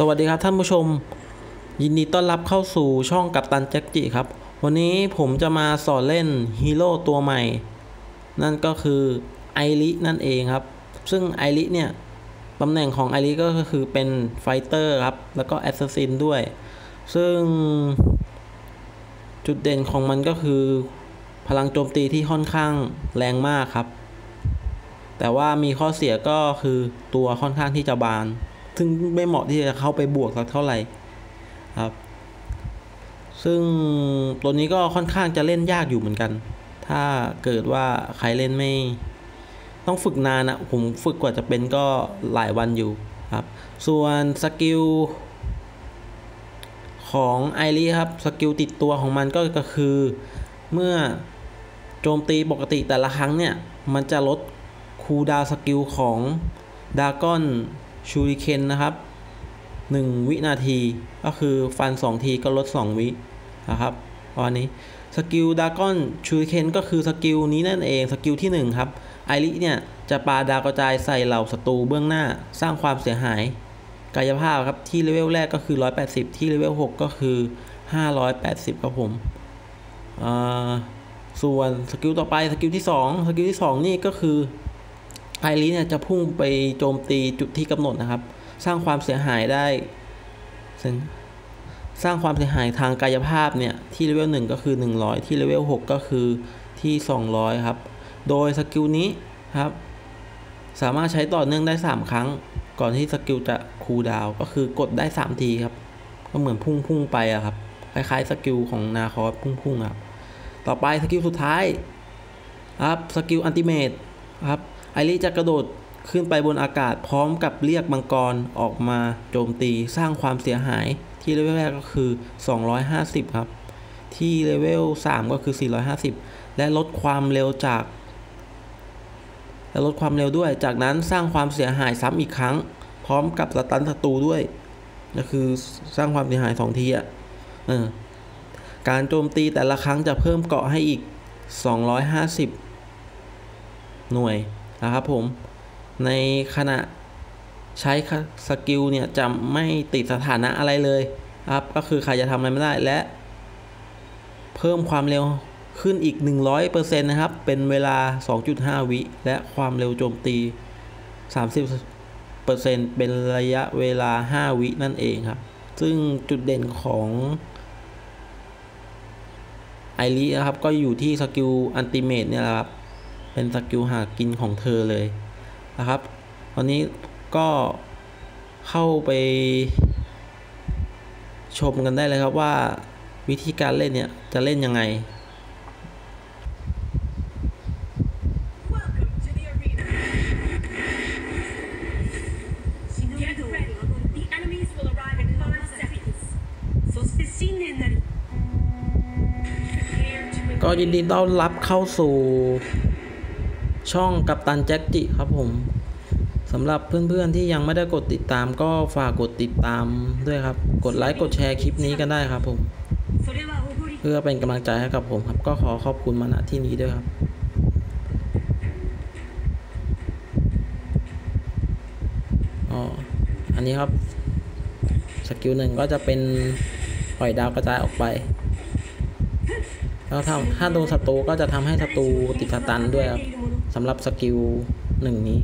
สวัสดีครับท่านผู้ชม ยินดีต้อนรับเข้าสู่ช่องกัปตันแจ็คจิครับ วันนี้ผมจะมาสอนเล่นฮีโร่ตัวใหม่ นั่นก็คือไอรินั่นเองครับ ซึ่งไอริเนี่ยตำแหน่งของไอริก็คือเป็นไฟเตอร์ครับ แล้วก็แอสซัสซินด้วย ซึ่ง จุดเด่นของมันก็คือพลังโจมตีที่ค่อนข้างแรงมากครับ แต่ว่ามีข้อเสียก็คือตัวค่อนข้างที่จะบาน ซึ่งไม่เหมาะที่จะเข้าไปบวกสักเท่าไหร่ครับ ซึ่งตัวนี้ก็ค่อนข้างจะเล่นยากอยู่เหมือนกัน ถ้าเกิดว่าใครเล่นไม่ ต้องฝึกนานนะผมฝึกกว่าจะเป็นก็หลายวันอยู่ครับ ส่วนสกิลของไอรีครับสกิลติดตัวของมันก็คือเมื่อโจมตีปกติแต่ละครั้งเนี่ย มันจะลดคูดาวสกิลของดากอน ชูริเคนนะครับ 1 วินาทีก็คือฟัน 2 ทีก็ลด 2 วินะครับวันนี้สกิลดากอนชูริเคนก็คือสกิลนี้นั่นเองสกิลที่ 1 ครับไอริเนี่ยจะปาดาวกระจายใส่เหล่าศัตรูเบื้องหน้าสร้างความเสียหาย กายภาพครับที่เลเวลแรกก็คือ 180 ที่เลเวล6ก็คือ 580 ครับผมส่วนสกิลต่อไปสกิลที่ 2 สกิลที่ 2 นี่ก็คือ ไอรีเนี่ยจะพุ่งไปโจมตีจุดที่กำหนดนะครับ สร้างความเสียหายได้สร้างความเสียหายทางกายภาพเนี่ยที่เลเวล1ก็คือ 100 ที่เลเวล6ก็คือที่ 200 ครับ โดยสกิลนี้ครับ สามารถใช้ต่อเนื่องได้ 3 ครั้ง ก่อนที่สกิลจะคูลดาวก็คือกดได้ 3 ทีครับ ก็เหมือนพุ่งพุ่งไปอะครับ คล้ายๆสกิลของนาคอสพุ่งพุ่งครับ ต่อไปสกิลสุดท้ายครับสกิลอันติเมตครับ ไอริจะกระโดดขึ้นไปบนอากาศพร้อมกับเรียกมังกรออกมาโจมตีสร้างความเสียหายที่เลเวลแรกก็คือ 250 ครับ ที่เลเวล 3 ก็คือ 450 และลดความเร็วจาก และลดความเร็วด้วย จากนั้นสร้างความเสียหายซ้ำอีกครั้ง พร้อมกับสตันศัตรูด้วย ก็คือสร้างความเสียหาย 2 ทีอะออการโจมตีแต่ละครั้งจะเพิ่มเกาะให้อีก 250 หน่วย นะครับผมในขณะใช้สกิลเนี่ยจะไม่ติดสถานะอะไรเลยครับก็คือใครจะทำอะไรไม่ได้และ เพิ่มความเร็วขึ้นอีก 100%นะครับ เป็นเวลา 2.5 วิ และความเร็วโจมตี 30%เป็นระยะเวลา 5 วินั่นเองครับ ซึ่งจุดเด่นของไอรินะครับ ก็อยู่ที่สกิลอันติเมตเนี่ยแหละครับ เป็นสกิลหากินของเธอเลยนะครับ ตอนนี้ก็เข้าไป ชมกันได้เลยครับว่าวิธีการเล่นเนี่ย จะเล่นยังไงก็ยินดีต้อนรับเข้าสู่ ช่องกัปตันแจ็คจิครับผมสำหรับเพื่อนๆที่ยังไม่ได้กดติดตามก็ฝากกดติดตามด้วยครับ กดไลค์กดแชร์คลิปนี้กันได้ครับผม เพื่อเป็นกำลังใจให้กับผมครับ ก็ขอขอบคุณมาณที่นี้ด้วยครับอ๋ออันนี้ครับสกิลหนึ่งก็จะเป็นปล่อยดาวกระจายออกไปแล้วถ้าถ้าโดนศัตรูก็จะทำให้ศัตรูติดสตันด้วยครับ สำหรับสกิลหนึ่งนี้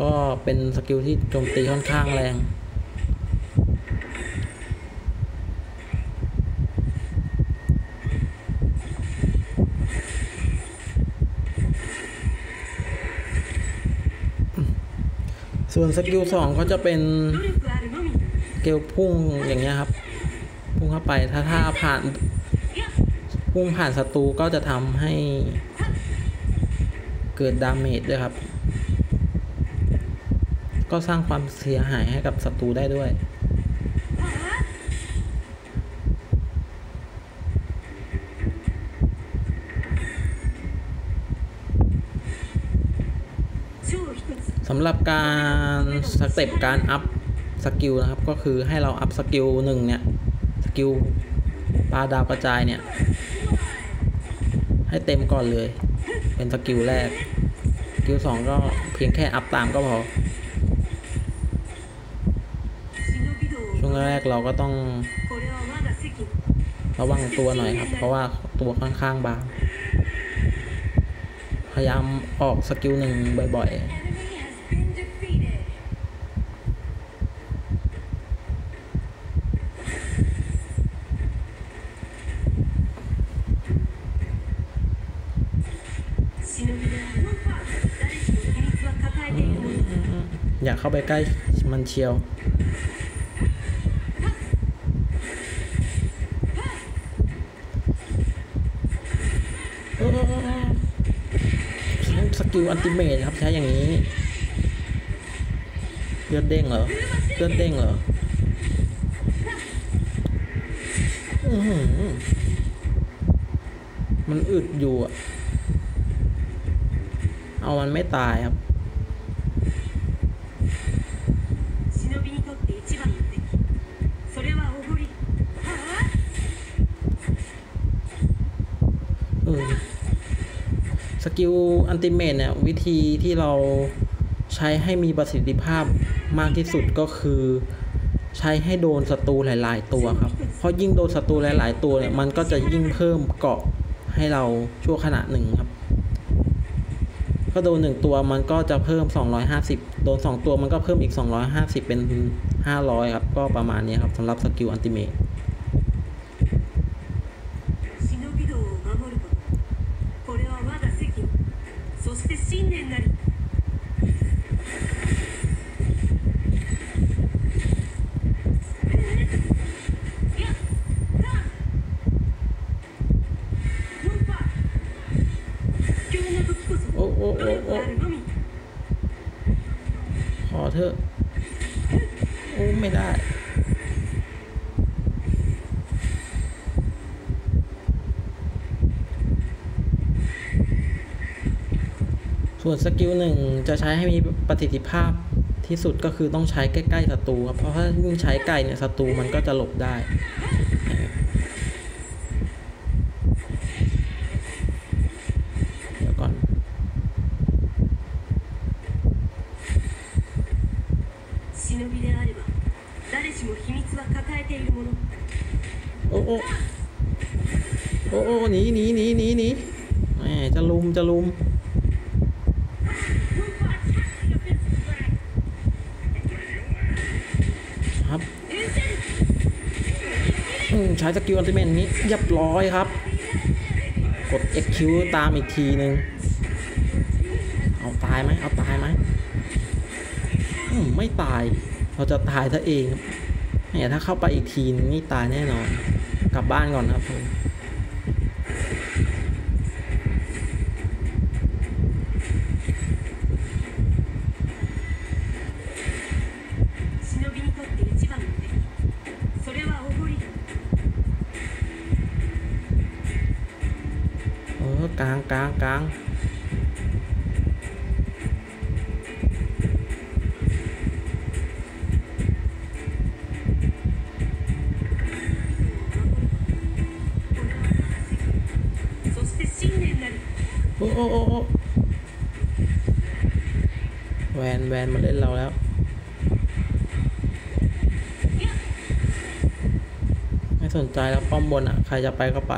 ก็เป็นสกิลที่โจมตีค่อนข้างแรงส่วนสกิลสองก็จะเป็นเกลพุ่งอย่างเงี้ยครับ พุ่งเข้าไปถ้าถ้าผ่าน พุ่งผ่านศัตรูก็จะทำให้ เกิดดาเมจด้วยครับ ก็สร้างความเสียหายให้กับศัตรูได้ด้วย สำหรับการสเต็ปการอัพสกิลนะครับ ก็คือให้เราอัพสกิลหนึ่งเนี่ย สกิลปลาดาวกระจายเนี่ย ให้เต็มก่อนเลย เป็นสกิลแรกสกิลสองก็เพียงแค่อัพตามก็พอ ช่วงแรกเราก็ต้องระวังตัวหน่อยครับ เพราะว่าตัวค่อนข้างบาง พยายามออกสกิลหนึ่งบ่อยๆ เข้าไปใกล้มันเชียวเออสกิลอันติเมทครับใช้อย่างนี้เลือดเด้งเหรอเลือดเด้งเหรออือหือมันอึดอยู่อะเอามันไม่ตายครับ กิลอันติเมทเนี่ยวิธีที่เราใช้ให้มีประสิทธิภาพมากที่สุดก็คือ ใช้ให้โดนศัตรูหลาย ๆ ตัวครับ เพราะยิ่งโดนศัตรูหลาย ๆ ตัวเนี่ยมันก็จะยิ่งเพิ่มเกาะให้เราชั่วขณะหนึ่งครับ ก็โดนหนึ่งตัวมันก็จะเพิ่ม 250 โดน 2 ตัวมันก็เพิ่มอีก 250 เป็น 500 ครับ ก็ประมาณนี้ครับสำหรับสกิลอันติเมท เถอะโอ้ไม่ได้ส่วนสกิลหนึ่งจะใช้ให้มีประสิทธิภาพที่สุดก็คือต้องใช้ใกล้ๆศัตรูครับ เพราะถ้ายิ่งใช้ไกลเนี่ยศัตรูมันก็จะหลบได้ เดี๋ยวก่อน 忍びであれば誰しも秘密は抱えているもの โอ้โอ้โอ้โอ้หนีหนีหนีหนีหนีแหมจะลุมจะลุม ครับอืมใช้สกิลอัลติเมทนี้เรียบร้อยครับ กด XQ ตามอีกทีหนึ่งเอาตายไหมเอาตายไหมอืมไม่ตาย เราจะตายซะเองเนี่ยถ้าเข้าไปอีกทีนี่ตายแน่นอน กลับบ้านก่อนครับผมกลางกลางกลาง อ้โอ้โอ้โอ้แวนแวนมาเล่นเราแล้ว ไม่สนใจแล้วป้อมบนอะ ใครจะไปก็ไป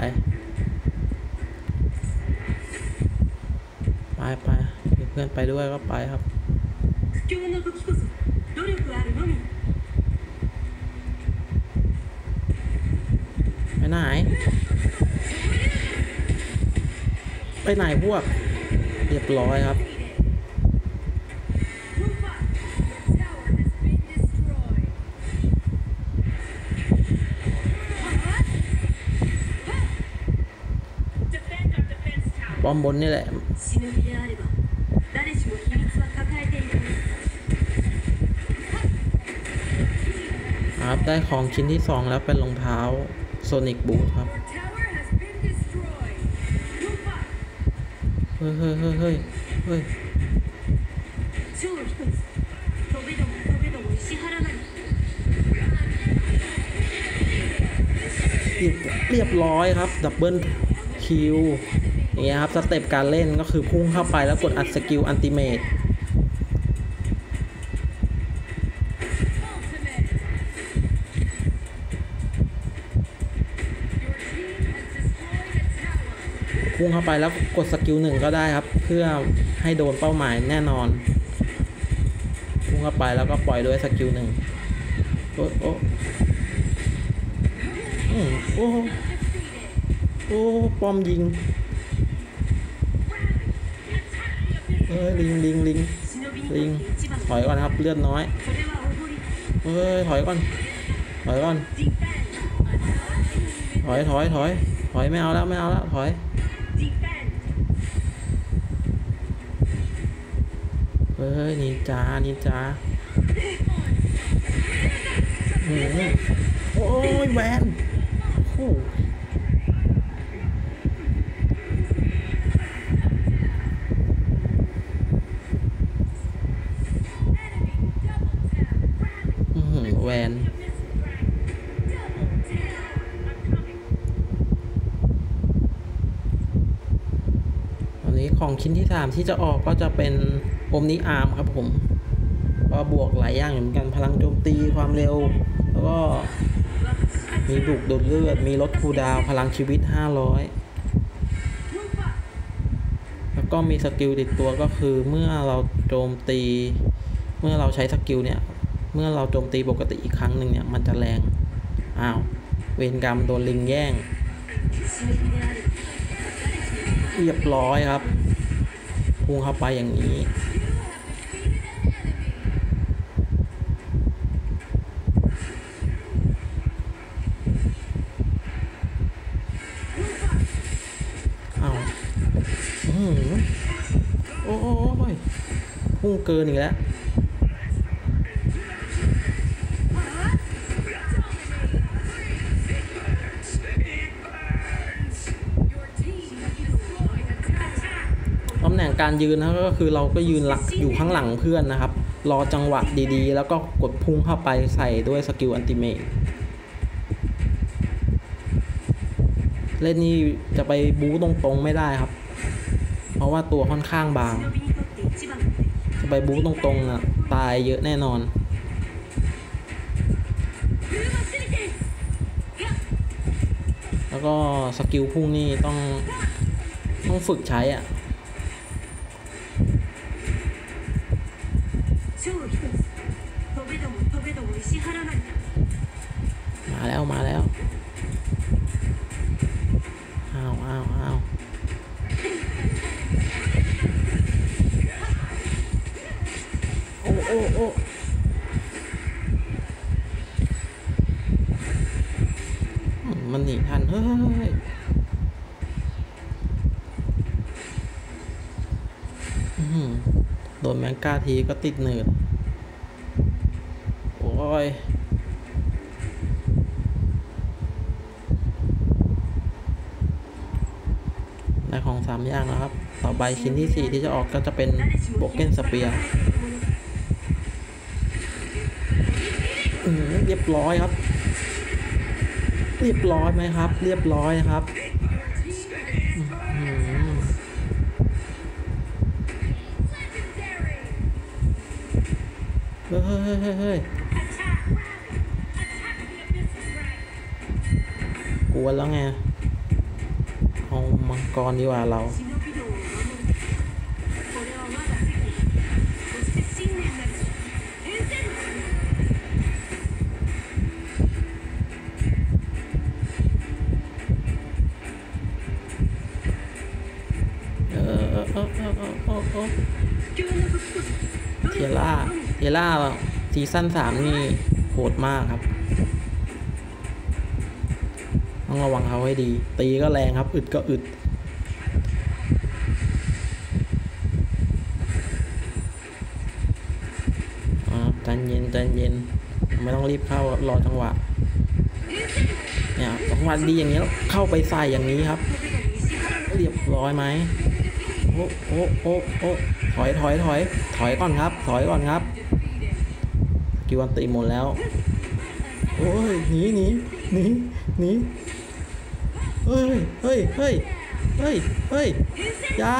ไปไปมีเพื่อนไปด้วยก็ไปครับ ไปไหนพวก เรียบร้อยครับ ป้อมบนนี่แหละครับได้ของชิ้นที่สองแล้วเป็นรองเท้าโซนิกบูทครับ เรียบร้อยครับ ดับเบิลคิวอย่างเงี้ยครับ สเต็ปการเล่นก็คือพุ่งเข้าไปแล้วกดอัดสกิลอันติเมท พุ่งเข้าไปแล้วกดสกิลหนึ่งก็ได้ครับ เพื่อให้โดนเป้าหมายแน่นอน พุ่งเข้าไปแล้วก็ปล่อยด้วยสกิลหนึ่งโอ้โอ้โอ้โอ้ป้อมยิงเอ้ยลิงลิงลิงลิงถอยก่อนครับเลือดน้อยเอ้ยถอยก่อนถอยก่อนถอยถอยถอยถอยไม่เอาแล้วไม่เอาแล้วถอย เฮ้ยนินจานินจาโอ้โหโอ้ยแวนโอ้โหอื้อหือแวน ของชิ้นที่ 3 ที่จะออกก็จะเป็นโอมนิอาร์มครับผมก็บวกหลายอย่างเหมือนกันพลังโจมตีความเร็ว แล้วก็มีบุกดูดเลือด มีลดคูดาวพลังชีวิต 500 แล้วก็มีสกิลติดตัวก็คือเมื่อเราโจมตี เมื่อเราใช้สกิลเนี่ย เมื่อเราโจมตีปกติอีกครั้งหนึ่งเนี่ยมันจะแรง อ้าว เวรกรรมโดนลิงแย่ง เรียบร้อยครับ พุ่งเข้าไปอย่างนี้ เอาอืมโอ้โอ้โอ้ยพุ่งเกินอีกแล้ว การยืนนะก็คือเราก็ยืนหลักอยู่ข้างหลังเพื่อนนะครับ รอจังหวะดีๆ แล้วก็กดพุ่งเข้าไปใส่ด้วยสกิลอันติเมตเล่นนี่จะไปบู๊ตรงๆไม่ได้ครับ เพราะว่าตัวค่อนข้างบาง จะไปบู๊ตรงๆนะตายเยอะแน่นอนแล้วก็สกิลพุ่งนี่ต้องต้องฝึกใช้อะ โดนแมงก้าทีก็ติดหนืดโอ้ยได้ของสามอย่างแล้วครับ ต่อไปชิ้นที่สี่ที่จะออกก็จะเป็นโบเก้นสเปียร์เรียบร้อยครับ เรียบร้อยไหมครับ เรียบร้อยครับ ฮ้ยเฮ้ยเฮ้ยเฮ้ยเฮ้ยกวนแล้วไงเอามังกรดีกว่าเรา ล่าซีซั่นสามนี่โหดมากครับ ต้องระวังเขาให้ดี ตีก็แรงครับ อึดก็อึดใจเย็นใจเย็น ไม่ต้องรีบเข้ารอจังหวะ เนี่ยจังหวะดีอย่างนี้แล้วเข้าไปใส่อย่างนี้ครับ เรียบร้อยไหมโอ้โอ้โอ้โอ้ถอยถอยถอยถอยก่อนครับ ถอยก่อนครับิวันตีหมดแล้ว โอ้ยหนีหนีหนีหนีเฮ้ยเฮ้ยเฮ้ยเฮ้ยเฮ้ยยา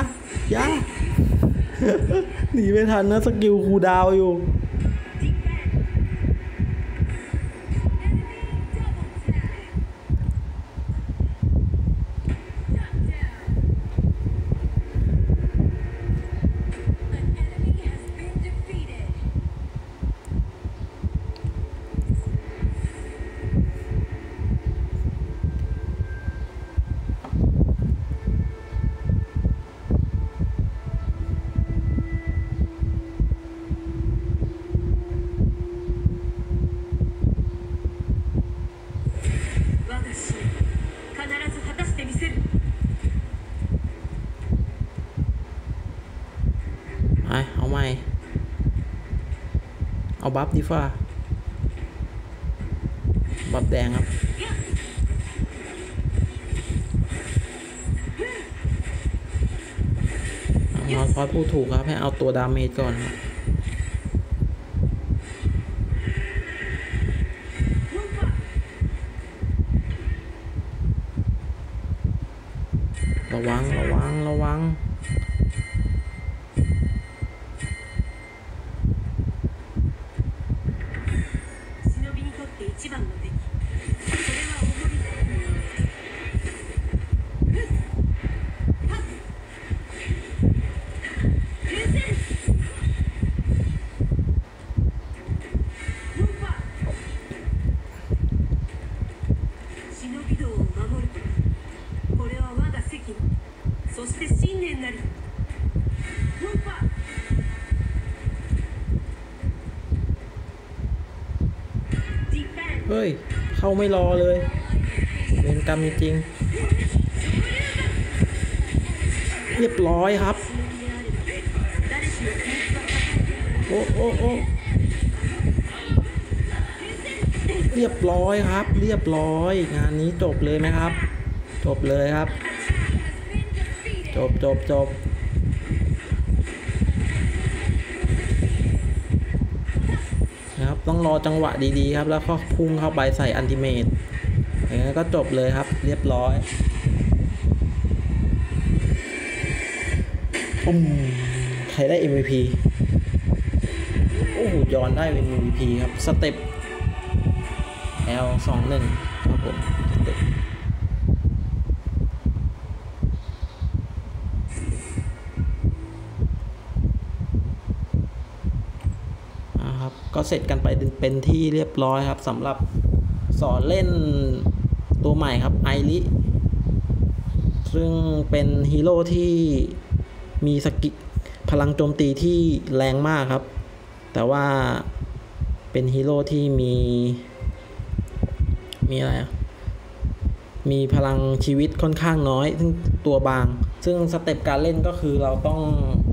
ยาหนีไม่ทันนะสกิลคูดาวอยู่ พ เอา บัฟดีฟ้าบัฟแดงครับมอสพอดพูดถูกครับ ให้เอาตัวดาเมจก่อนครับระวัง เข้าไม่รอเลย เวรกรรมจริง เรียบร้อยครับ โอ้โอ้โอ้เรียบร้อยครับ เรียบร้อย งานนี้จบเลยไหมครับ จบเลยครับ จบจบจบนะครับ ต้องรอจังหวะดีๆครับ แล้วก็พุ่งเข้าไปใส่อันติเมตอย่างนั้นก็จบเลยครับ เรียบร้อยอุ้มใครได้ MVP โอ้โหย้อนได้เป็น MVP ครับ สเต็ป L 2 1ครับผมสเต็ปอ่าครับ ก็ เสร็จกันไปเป็นที่เรียบร้อยครับสำหรับสอนเล่นตัวใหม่ครับไอริซึ่งเป็นฮีโร่ที่มีสกิพลังโจมตีที่แรงมากครับ แต่ว่าเป็นฮีโร่ที่มี มีอะไรอะมีพลังชีวิตค่อนข้างน้อย ซึ่งตัวบาง ซึ่งสเต็ปการเล่นก็คือเราต้อง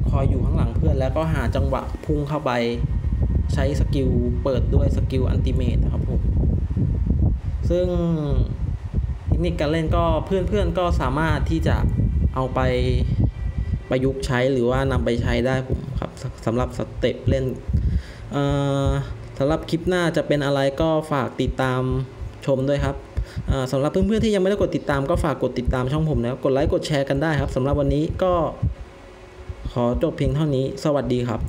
คอยอยู่ข้างหลังเพื่อน แล้วก็หาจังหวะพุ่งเข้าไป ใช้สกิลเปิดด้วยสกิลอันติเมตนะครับผม ซึ่งเทคนิคการเล่นก็เพื่อนๆก็สามารถที่จะเอาไปประยุกต์ใช้หรือว่านำไปใช้ได้ผมครับสำหรับสเต็ปเล่นสำหรับคลิปหน้าจะเป็นอะไรก็ฝากติดตามชมด้วยครับสำหรับเพื่อนๆที่ยังไม่ได้กดติดตามก็ฝากกดติดตามช่องผมนะครับกดไลค์กดแชร์กันได้ครับสำหรับวันนี้ก็ขอจบเพียงเท่านี้ สวัสดีครับ